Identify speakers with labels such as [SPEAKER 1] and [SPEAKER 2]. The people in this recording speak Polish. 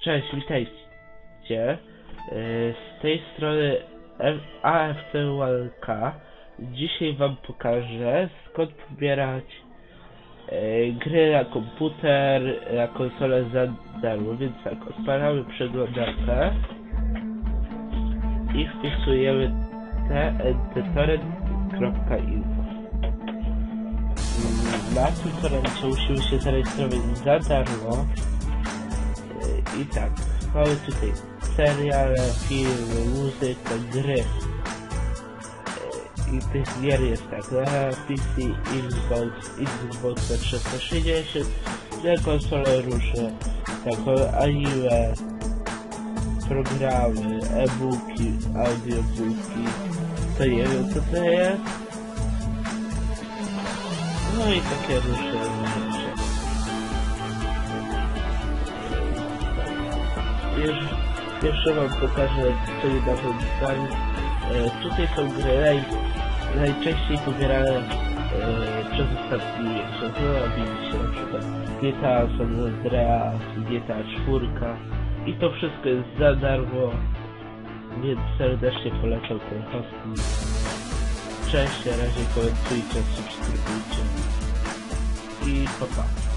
[SPEAKER 1] Cześć, witajcie. E, Z tej strony F- AFC ULK. Dzisiaj wam pokażę skąd pobierać e, gry na komputer, na konsolę za darmo. Więc tak, odpalamy przeglądarkę i wpisujemy teedytorem.info Na tym torrencie musimy się zarejestrować za darmo. I tak, mamy tutaj seriale, filmy, muzykę, gry. I tych gier jest tak, na PC, Xbox, Xbox 360, na konsole różne, tak, anime, programy, e-booki, audiobooki, to nie wiem co to jest. No i takie różne rzeczy. Jeszcze, wam pokażę, co da zdanie. E, tutaj są gry naj, najczęściej pobierane e, przez ostatni miesiąc. No, widzicie na przykład GTA San Andreas, GTA 4 i to wszystko jest za darmo, więc serdecznie polecam ten hosting. Cześć, na razie komentujcie, subskrybujcie i pa.